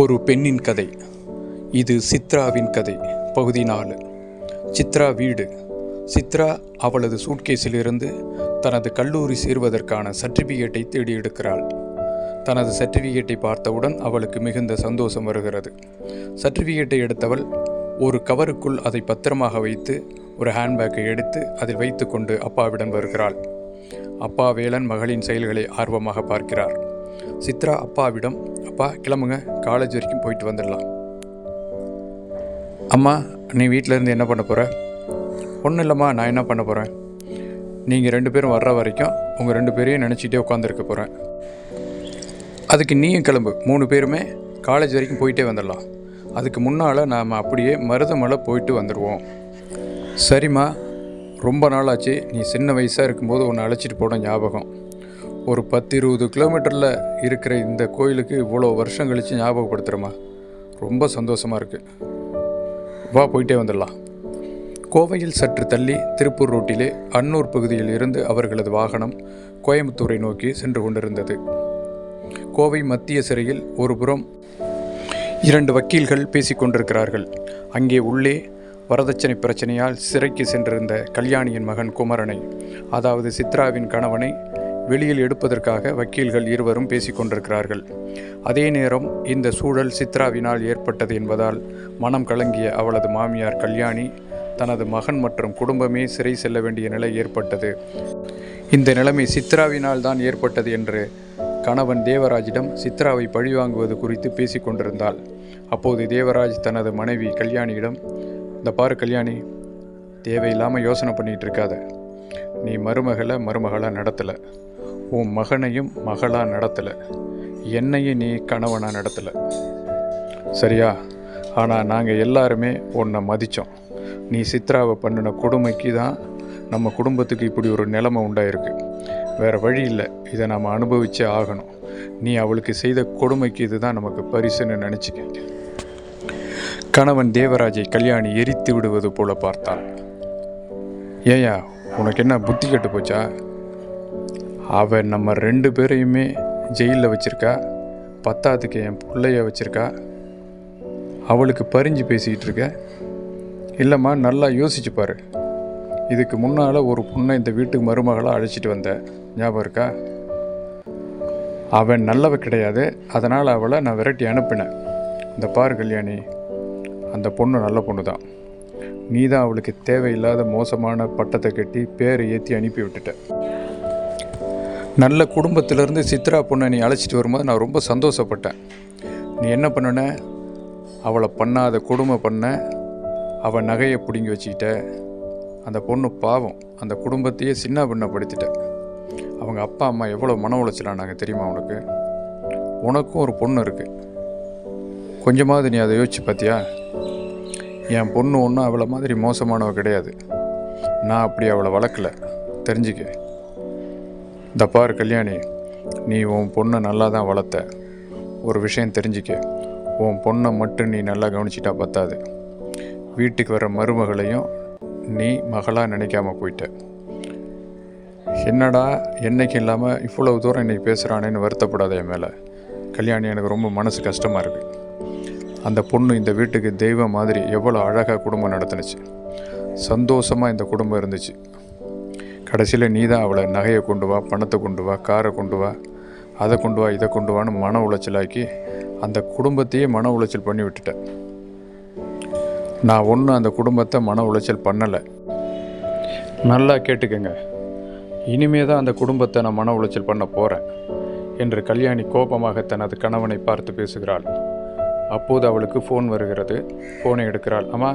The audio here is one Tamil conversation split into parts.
ஒரு பெண்ணின் கதை. இது சித்ராவின் கதை பகுதி நாலு. சித்ரா வீடு. சித்ரா அவளது சூட்கேஸிலிருந்து தனது கல்லூரி சேர்வதற்கான சர்டிஃபிகேட்டை தேடி எடுக்கிறாள் தனது சர்டிஃபிகேட்டை பார்த்தவுடன் அவளுக்கு மிகுந்த சந்தோஷம் வருகிறது. சர்டிஃபிகேட்டை எடுத்தவள் ஒரு கவருக்குள் அதை பத்திரமாக வைத்து ஒரு ஹேண்ட்பேக்கை எடுத்து அதில் வைத்துக்கொண்டு அப்பாவிடம் வருகிறாள். அப்பா வேலன் மகளின் செயல்களை ஆர்வமாக பார்க்கிறார். சித்ரா அப்பாவிடம் அப்பா கிளம்புங்க. காலேஜ் வரைக்கும் போயிட்டு வந்துடலாம். அம்மா நீ வீட்டில் இருந்து என்ன பண்ண போகிற ஒன்றும் இல்லைம்மா நான் என்ன பண்ண போகிறேன் நீங்கள் ரெண்டு பேரும் வர்ற வரைக்கும் உங்கள் ரெண்டு பேரையும் நினச்சிட்டே உட்காந்துருக்க போகிறேன் அதுக்கு நீயும் கிளம்பு. மூணு பேருமே காலேஜ் வரைக்கும் போயிட்டே வந்துடலாம். அதுக்கு முன்னால் நாம் அப்படியே மருதமலை போயிட்டு வந்துடுவோம் சரிம்மா. ரொம்ப நாளாச்சு. நீ சின்ன வயசாக இருக்கும்போது உன்னை அழைச்சிட்டு போன ஞாபகம். ஒரு பத்து இருபது கிலோமீட்டரில் இருக்கிற இந்த கோயிலுக்கு இவ்வளோ வருஷம் கழித்து ஞாபகப்படுத்துகிறோமா ரொம்ப சந்தோஷமாக இருக்குது வா போயிட்டே வந்துடலாம். கோவையில் சற்று தள்ளி திருப்பூர் ரோட்டிலே அன்னூர் பகுதியில் இருந்து அவர்களது வாகனம் கோயம்புத்தூரை நோக்கி சென்று கொண்டிருந்தது. கோவை மத்திய சிறையில் ஒருபுறம் இரண்டு வக்கீல்கள் பேசிக்கொண்டிருக்கிறார்கள் அங்கே உள்ளே வரதட்சணை பிரச்சனையால் சிறைக்கு சென்றிருந்த கல்யாணியின் மகன் குமரனை அதாவது சித்ராவின் கணவனை வெளியில் எடுப்பதற்காக வக்கீல்கள் இருவரும் பேசிக்கொண்டிருக்கிறார்கள் அதே நேரம் இந்த சூழல் சித்ராவினால் ஏற்பட்டது என்பதால் மனம் கலங்கிய அவளது மாமியார் கல்யாணி தனது மகன் மற்றும் குடும்பமே சிறை செல்ல வேண்டிய நிலை ஏற்பட்டது. இந்த நிலைமை சித்ராவினால் தான் ஏற்பட்டது என்று கணவன் தேவராஜிடம் சித்ராவை பழிவாங்குவது குறித்து பேசிக்கொண்டிருந்தாள் அப்போது தேவராஜ் தனது மனைவி கல்யாணியிடம் இந்த பாரு கல்யாணி தேவையில்லாமல் யோசனை பண்ணிகிட்டு இருக்காத. நீ மருமகளை மருமகளாக நடத்தலை. உன் மகனையும் மகளாக நடத்தலை. என்னையும் நீ கணவனாக நடத்தலை. சரியா? ஆனால் நாங்கள் எல்லாருமே உன்னை மதித்தோம் நீ சித்ராவை பண்ணின கொடுமைக்கு தான் நம்ம குடும்பத்துக்கு இப்படி ஒரு நிலைமை உண்டாயிருக்கு. வேறு வழி இல்லை. இதை நாம் அனுபவிச்சே ஆகணும். நீ அவளுக்கு செய்த கொடுமைக்கு இதுதான் நமக்கு பரிசுன்னு நினச்சிக்க. கணவன் தேவராஜை கல்யாணி எரித்து விடுவது போல பார்த்தான் ஏயா உனக்கு என்ன புத்தி கெட்டு போச்சா? அவள் நம்ம ரெண்டு பேரையுமே ஜெயிலில் வச்சுருக்கா. பத்தாத்துக்கு என் பிள்ளைய வச்சுருக்கா. அவளுக்கு பறிஞ்சு பேசிக்கிட்டு இருக்க. இல்லைம்மா நல்லா யோசிச்சுப்பார் இதுக்கு முன்னால் ஒரு பொண்ணை இந்த வீட்டுக்கு மருமகளாக அழைச்சிட்டு வந்த. ஞாபகம் இருக்கா? அவன் நல்லவ கிடையாது. அதனால் அவளை நான் விரட்டி அனுப்பினேன். இந்த பாரு கல்யாணி அந்த பொண்ணு நல்ல பொண்ணு தான் நீ தான் அவளுக்கு தேவையில்லாத மோசமான பட்டத்தை கட்டி பேரை ஏற்றி அனுப்பி விட்டுட்ட. நல்ல குடும்பத்திலேருந்து சித்ரா பொண்ணை நீ அழைச்சிட்டு வரும்போது நான் ரொம்ப சந்தோஷப்பட்டேன். நீ என்ன பண்ணுன? அவளை பண்ணாத கொடுமை பண்ண. அவள் நகையை பிடுங்கி வச்சுக்கிட்ட. அந்த பொண்ணு பாவம். அந்த குடும்பத்தையே சின்ன பின்னப்படுத்திட்ட அவங்க அப்பா அம்மா எவ்வளோ மன உளைச்சலானாங்க தெரியுமா உனக்கு? உனக்கும் ஒரு பொண்ணு இருக்குது கொஞ்சமாவது நீ அதை யோசிச்சு பார்த்தியா என் பொண்ணு ஒன்றும் அவளை மாதிரி மோசமானவ கிடையாது. நான் அப்படி அவளை வளர்க்கல. தெரிஞ்சுக்க. இந்த பாரு கல்யாணி நீ உன் பொண்ணை நல்லா தான் வளர்த்த. ஒரு விஷயம் தெரிஞ்சுக்க. உன் பொண்ணை மட்டும் நீ நல்லா கவனிச்சிட்டா பத்தாது. வீட்டுக்கு வர மருமகளையும் நீ மகளாக நினைக்காம போயிட்ட. என்னடா என்னைக்கு இல்லாமல் இவ்வளவு தூரம் இன்றைக்கி பேசுகிறானேன்னு வருத்தப்படாத என் மேலே. கல்யாணி எனக்கு ரொம்ப மனசு கஷ்டமாக இருக்குது அந்த பொண்ணு இந்த வீட்டுக்கு தெய்வம் மாதிரி எவ்வளோ அழகாக குடும்பம் நடத்துனுச்சு. சந்தோஷமாக இந்த குடும்பம் இருந்துச்சு. கடைசியில் நீ தான் அவளை நகையை கொண்டு வா பணத்தை கொண்டு வா காரை கொண்டு வா அதை கொண்டு வா இதை கொண்டு வான்னு மன உளைச்சலாக்கி அந்த குடும்பத்தையே மன உளைச்சல் பண்ணி விட்டுட்டேன். நான் ஒன்றும் அந்த குடும்பத்தை மன உளைச்சல் பண்ணலை. நல்லா கேட்டுக்கங்க. இனிமே தான் அந்த குடும்பத்தை நான் மன உளைச்சல் பண்ண போகிறேன் என்று கல்யாணி கோபமாக தனது கணவனை பார்த்து பேசுகிறாள். அப்போது அவளுக்கு ஃபோன் வருகிறது. ஃபோனை எடுக்கிறாள். அம்மா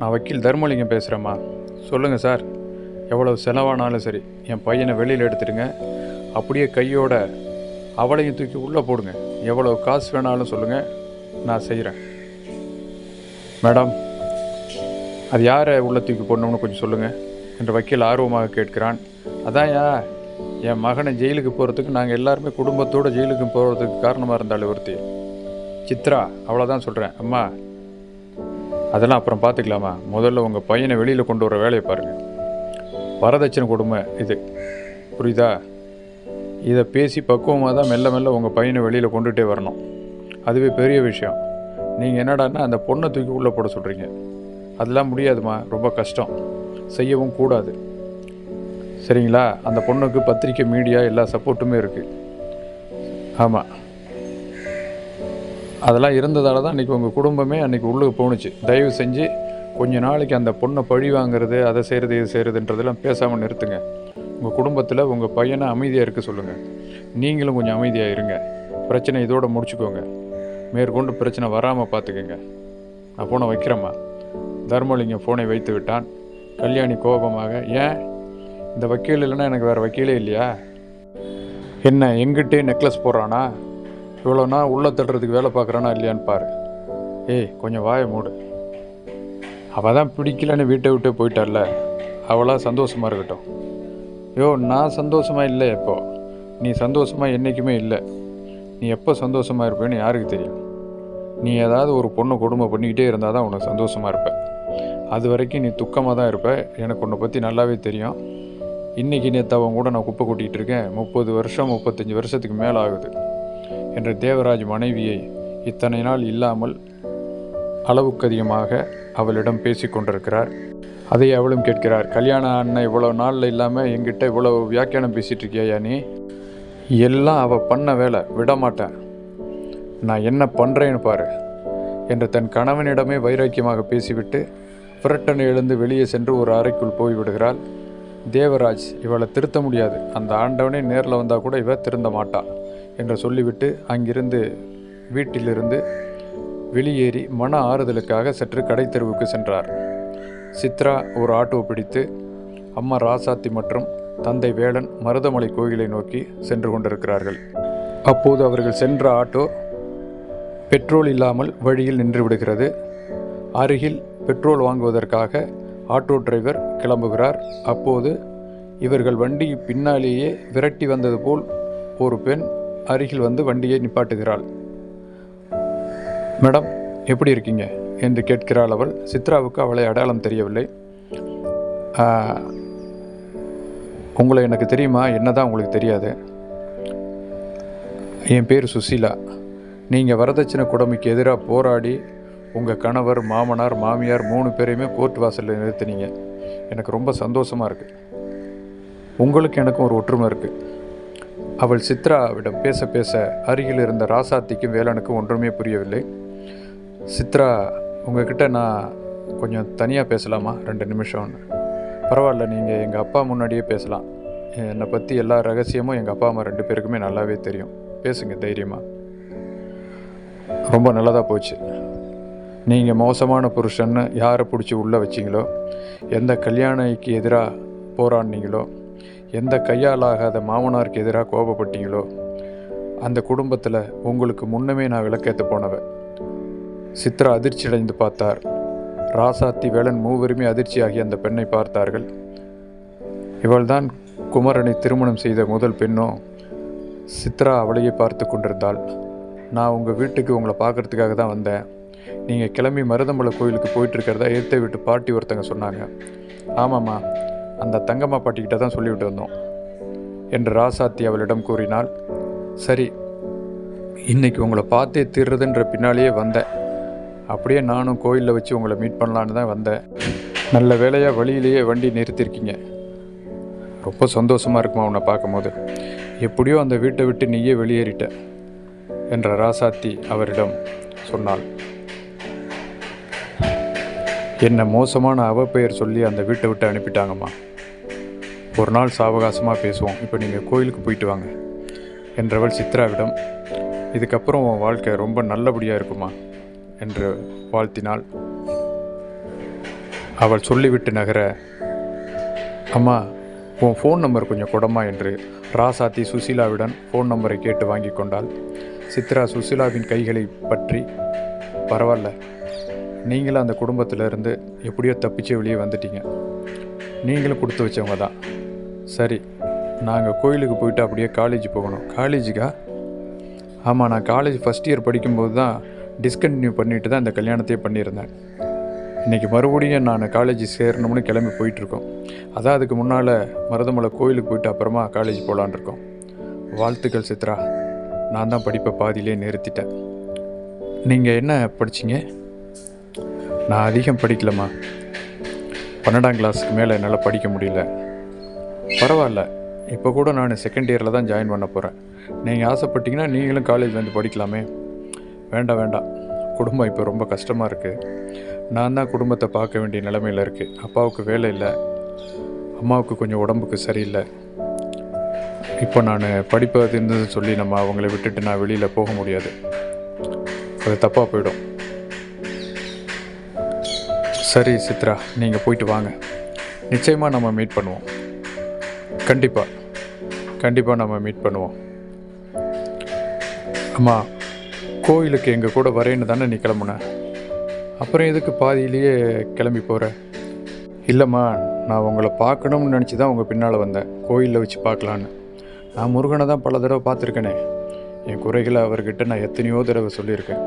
நான் வக்கீல் தர்மலிங்கம் பேசுகிறேம்மா சொல்லுங்கள் சார். எவ்வளோ செலவானாலும் சரி என் பையனை வெளியில் எடுத்துடுங்க. அப்படியே கையோட அவளையும் தூக்கி உள்ளே போடுங்க. எவ்வளோ காசு வேணாலும் சொல்லுங்கள் நான் செய்கிறேன் மேடம் அது யாரை உள்ளே தூக்கி போடணும்னு கொஞ்சம் சொல்லுங்கள் என்று வக்கீல் ஆர்வமாக கேட்கிறான். அதான்யா என் மகனை ஜெயிலுக்கு போகிறதுக்கு நாங்கள் எல்லாருமே குடும்பத்தோடு ஜெயிலுக்கு போகிறதுக்கு காரணமாக இருந்தாள் ஒருத்தி. சித்ரா அவ்வளோதான் சொல்கிறேன் அம்மா அதெல்லாம் அப்புறம் பார்த்துக்கலாமா? முதல்ல உங்கள் பையனை வெளியில் கொண்டு வர வேலையை பாருங்கள் வரதட்சணை கொடுமை இது. புரியுதா? இதை பேசி பக்குவமாக தான் மெல்ல மெல்ல உங்கள் பையனை வெளியில் கொண்டுகிட்டே வரணும். அதுவே பெரிய விஷயம். நீங்கள் என்னடான்னா அந்த பொண்ணை தூக்கி உள்ளே போட சொல்கிறீங்க அதெல்லாம் முடியாதுமா ரொம்ப கஷ்டம். செய்யவும் கூடாது. சரிங்களா? அந்த பொண்ணுக்கு பத்திரிக்கை மீடியா எல்லா சப்போர்ட்டுமே இருக்குது ஆமாம் அதெல்லாம் இருந்ததால தான் அன்றைக்கி உங்கள் குடும்பமே அன்றைக்கி உள்ளுக்கு போணுச்சு. தயவு செஞ்சு கொஞ்ச நாளைக்கு அந்த பொண்ணை பழி வாங்குறது அதை செய்கிறது இது செய்கிறதுன்றதெல்லாம் பேசாமல் நிறுத்துங்க. உங்கள் குடும்பத்தில் உங்கள் பையனை அமைதியாக இருக்க சொல்லுங்கள் நீங்களும் கொஞ்சம் அமைதியாக இருங்க. பிரச்சனை இதோட முடிச்சுக்கோங்க. மேற்கொண்டு பிரச்சனை வராமல் பார்த்துக்கோங்க நான் ஃபோனை வைக்கிறேம்மா. தர்மலிங்கம் ஃபோனை வைத்து விட்டான். கல்யாணி கோபமாக ஏன்? இந்த வக்கீல் இல்லைன்னா எனக்கு வேறு வக்கீலே இல்லையா? என்ன எங்கிட்டே நெக்லஸ் போடுறானா? இவ்வளோனா உள்ளே தட்டுறதுக்கு வேலை பார்க்குறானா இல்லையான்னு பாரு. ஏய் கொஞ்சம் வாயை மூடு. அவள் தான் பிடிக்கலன்னு வீட்டை விட்டு போயிட்டார்ல. அவளாக சந்தோஷமாக இருக்கட்டும். யோ நான் சந்தோஷமாக இல்லை எப்போ நீ சந்தோஷமாக என்றைக்குமே இல்லை. நீ எப்போ சந்தோஷமாக இருப்பேன்னு யாருக்கு தெரியும்? நீ ஏதாவது ஒரு பொண்ணை கொடுமை பண்ணிக்கிட்டே இருந்தால் தான் உனக்கு சந்தோஷமாக இருப்ப. அது வரைக்கும் நீ துக்கமாக தான் இருப்ப. எனக்கு உன்னை பற்றி நல்லாவே தெரியும். இன்றைக்கி நேற்று அவன் கூட நான் குப்பை கொட்டிகிட்டு இருக்கேன். முப்பது வருஷம் முப்பத்தஞ்சு வருஷத்துக்கு மேலே ஆகுது என்ற தேவராஜ் மனைவியை இத்தனை நாள் இல்லாமல் அளவுக்கு அதிகமாக அவளிடம் பேசி கொண்டிருக்கிறார். அதை அவளும் கேட்கிறார் கல்யாணம் அண்ணன் இவ்வளோ நாளில் இல்லாமல் என்கிட்ட இவ்வளோ வியாக்கியானம் பேசிகிட்டு இருக்கியா நீ? எல்லாம் அவள் பண்ண வேலை விடமாட்டேன் நான் என்ன பண்ணுறேன்னு பாரு என்று தன் கணவனிடமே வைராக்கியமாக பேசிவிட்டு புரட்டனை எழுந்து வெளியே சென்று ஒரு அறைக்குள் போய்விடுகிறாள் தேவராஜ் இவளை திருத்த முடியாது. அந்த ஆண்டவனே நேரில் வந்தால் கூட இவ திருந்த மாட்டா என்று சொல்லிவிட்டு அங்கிருந்து வீட்டிலிருந்து வெளியேறி மன ஆறுதலுக்காக சற்று கடை தெருவுக்கு சென்றார். சித்ரா ஒரு ஆட்டோ பிடித்து அம்மா ராசாத்தி மற்றும் தந்தை வேளன் மருதமலை கோயிலை நோக்கி சென்று கொண்டிருக்கிறார்கள். அப்போது அவர்கள் சென்ற ஆட்டோ பெட்ரோல் இல்லாமல் வழியில் நின்று விடுகிறது. அருகில் பெட்ரோல் வாங்குவதற்காக ஆட்டோ டிரைவர் கிளம்புகிறார். அப்போது இவர்கள் வண்டி பின்னாலேயே விரட்டி வந்தது போல் ஒரு பெண் அருகில் வந்து வண்டியை நிப்பாட்டுகிறாள். மேடம் எப்படி இருக்கீங்க? என்று கேட்கிறாள் அவள். சித்ராவுக்கு அவளை அடையாளம் தெரியவில்லை. உங்களை எனக்கு தெரியுமா? என்னதான் உங்களுக்கு தெரியாது. என் பேர் சுசீலா. நீங்கள் வரதட்சணை கொடுமைக்கு எதிராக போராடி உங்கள் கணவர் மாமனார் மாமியார் மூணு பேரையுமே கோர்ட் வாசலில் நிறுத்தினீங்க. எனக்கு ரொம்ப சந்தோஷமாக இருக்குது உங்களுக்கு எனக்கும் ஒரு ஒற்றுமை இருக்குது அவள் சித்ராவிடம் பேச பேச அருகில் இருந்த ராசாத்திக்கும் வேலனுக்கும் ஒன்றுமே புரியவில்லை. சித்ரா உங்ககிட்ட நான் கொஞ்சம் தனியாக பேசலாமா? ரெண்டு நிமிஷம்னு பரவாயில்ல நீங்கள் எங்கள் அப்பா முன்னாடியே பேசலாம். என்னை பற்றி எல்லா ரகசியமும் எங்கள் அப்பா அம்மா ரெண்டு பேருக்குமே நல்லாவே தெரியும். பேசுங்க தைரியமாக ரொம்ப நல்லதாக போச்சு. நீங்கள் மோசமான புருஷன்னு யாரை பிடிச்சி உள்ளே வச்சிங்களோ எந்த கல்யாணிக்கு எதிராக போராடினீங்களோ எந்த கையாலாகாத மாமனாருக்கு எதிராக கோபப்பட்டீங்களோ அந்த குடும்பத்தில் உங்களுக்கு முன்னமே நான் விளக்கேற்ற போனவன் சித்ரா அதிர்ச்சி அடைந்து பார்த்தார். ராசாத்தி வேலன் மூவருமே அதிர்ச்சியாகி அந்த பெண்ணை பார்த்தார்கள். இவள்தான் குமரனை திருமணம் செய்த முதல் பெண்ணோ சித்ரா அவளையே பார்த்து கொண்டிருந்தாள். நான் உங்கள் வீட்டுக்கு உங்களை பார்க்கறதுக்காக தான் வந்தேன். நீங்கள் கிளம்பி மருதமலை கோயிலுக்கு போயிட்டு இருக்கிறதா ஏற்ற வீட்டு பாட்டி ஒருத்தங்க சொன்னாங்க. ஆமாம்மா அந்த தங்கம்மா பாட்டிக்கிட்ட தான் சொல்லிவிட்டு வந்தோம் என்று ராசாத்தி அவளிடம் கூறினாள் சரி இன்னைக்கு உங்களை பார்த்தே தீர்றதுன்ற பின்னாலேயே வந்தேன். அப்படியே நானும் கோயிலில் வச்சு உங்களை மீட் பண்ணலான்னு தான் வந்தேன். நல்ல வேலையாக வழியிலேயே வண்டி நிறுத்திருக்கீங்க. ரொம்ப சந்தோஷமாக இருக்குமா உன்னை பார்க்கும்போது? எப்படியோ அந்த வீட்டை விட்டு நீயே வெளியேறிட்ட. என்ற ராசாத்தி அவரிடம் சொன்னாள். என்னை மோசமான அவப்பெயர் சொல்லி அந்த வீட்டை விட்டு அனுப்பிட்டாங்கம்மா. ஒரு நாள் சாவகாசமாக பேசுவோம். இப்போ நீங்கள் கோயிலுக்கு போயிட்டு வாங்க என்றவள் சித்ராவிடம் இதுக்கப்புறம் உன் வாழ்க்கை ரொம்ப நல்லபடியாக இருக்குமா? என்று வாழ்த்தினாள். அவள் சொல்லிவிட்டு நகர அம்மா உன் ஃபோன் நம்பர் கொஞ்சம் கொடமா? என்று ராசாத்தி சுசீலாவிடம் ஃபோன் நம்பரை கேட்டு வாங்கி கொண்டாள். சித்ரா சுசீலாவின் கைகளை பற்றி பரவாயில்ல நீங்களும் அந்த குடும்பத்திலேருந்து எப்படியோ தப்பிச்சு வெளியே வந்துட்டீங்க. நீங்களும் கொடுத்து வச்சவங்க தான். சரி நாங்கள் கோயிலுக்கு போயிட்டு அப்படியே காலேஜ் போகணும். காலேஜுக்கா ஆமாம் நான் காலேஜ் ஃபஸ்ட் இயர் படிக்கும்போது தான் டிஸ்கண்டினியூ பண்ணிட்டு தான் இந்த கல்யாணத்தையே பண்ணியிருந்தேன். இன்றைக்கி மறுபடியும் நான் காலேஜ் சேரணும்னு கிளம்பி போயிட்டுருக்கோம். அதான் அதுக்கு முன்னால் மருதமலை கோயிலுக்கு போயிட்டு அப்புறமா காலேஜ் போகலான் இருக்கோம். வாழ்த்துக்கள் சித்ரா. நான் தான் படிப்பை பாதியிலே நிறுத்திட்டேன். நீங்கள் என்ன படிச்சீங்க? நான் அதிகம் படிக்கலம்மா. பன்னெண்டாம் கிளாஸுக்கு மேலே என்னால் படிக்க முடியல. பரவாயில்ல. இப்போ கூட நான் செகண்ட் இயரில் தான் ஜாயின் பண்ண போகிறேன் நீங்கள் ஆசைப்பட்டீங்கன்னா நீங்களும் காலேஜ் வந்து படிக்கலாமே. வேண்டாம் வேண்டாம். குடும்பம் இப்போ ரொம்ப கஷ்டமாக இருக்குது நான் தான் குடும்பத்தை பார்க்க வேண்டிய நிலைமையில் இருக்குது அப்பாவுக்கு வேலை இல்லை. அம்மாவுக்கு கொஞ்சம் உடம்புக்கு சரியில்லை. இப்போ நான் படிப்பது இருந்ததுன்னு சொல்லி நம்ம அவங்கள விட்டுட்டு நான் வெளியில் போக முடியாது. அது தப்பாக போயிடும். சரி சித்ரா நீங்கள் போயிட்டு வாங்க. நிச்சயமாக நம்ம மீட் பண்ணுவோம். கண்டிப்பாக கண்டிப்பாக நம்ம மீட் பண்ணுவோம். அம்மா கோயிலுக்கு எங்கள் கூட வரேன்னு தானே நீ கிளம்புன? அப்புறம் எதுக்கு பாதியிலேயே கிளம்பி போகிற இல்லைம்மா நான் உங்களை பார்க்கணும்னு நினச்சி தான் உங்கள் பின்னால் வந்தேன். கோயிலில் வச்சு பார்க்கலான்னு. நான் முருகனை தான் பல தடவை பார்த்துருக்கேனே. என் குறைகளை அவர்கிட்ட நான் எத்தனையோ தடவை சொல்லியிருக்கேன்.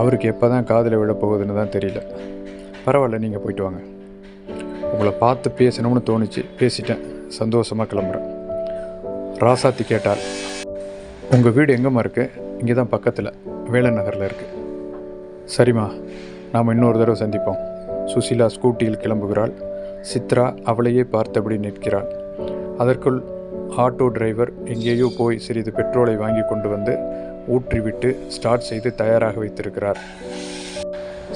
அவருக்கு எப்போ தான் காதில் விழ போகுதுன்னு தான் தெரியல. பரவாயில்ல நீங்கள் போயிட்டு வாங்க. உங்களை பார்த்து பேசணும்னு தோணுச்சு. பேசிட்டேன். சந்தோஷமாக கிளம்புறேன். ராசாத்தி கேட்டார் உங்கள் வீடு எங்கேம்மா இருக்குது இங்கே தான் பக்கத்தில் வேலை நகரில் இருக்குது சரிம்மா நாம் இன்னொரு தடவை சந்திப்போம். சுசிலா ஸ்கூட்டியில் கிளம்புகிறாள். சித்ரா அவளையே பார்த்தபடி நிற்கிறாள். அதற்குள் ஆட்டோ டிரைவர் எங்கேயோ போய் சிறிது பெட்ரோலை வாங்கி கொண்டு வந்து ஊற்றிவிட்டு ஸ்டார்ட் செய்து தயாராக வைத்திருக்கிறார்.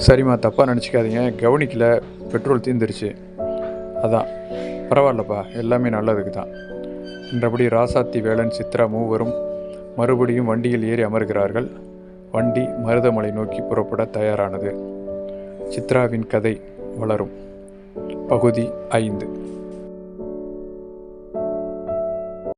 சரிம்மா தப்பாக நினச்சிக்காதீங்க. கவனிக்கல பெட்ரோல் தீந்துருச்சு. அதான் பரவாயில்லப்பா எல்லாமே நல்லதுக்கு தான் என்றபடி ராசாத்தி வேலன் சித்ரா மூவரும் மறுபடியும் வண்டியில் ஏறி அமர்கிறார்கள். வண்டி மருதமலை நோக்கி புறப்பட தயாரானது. சித்ராவின் கதை வளரும். பகுதி ஐந்து.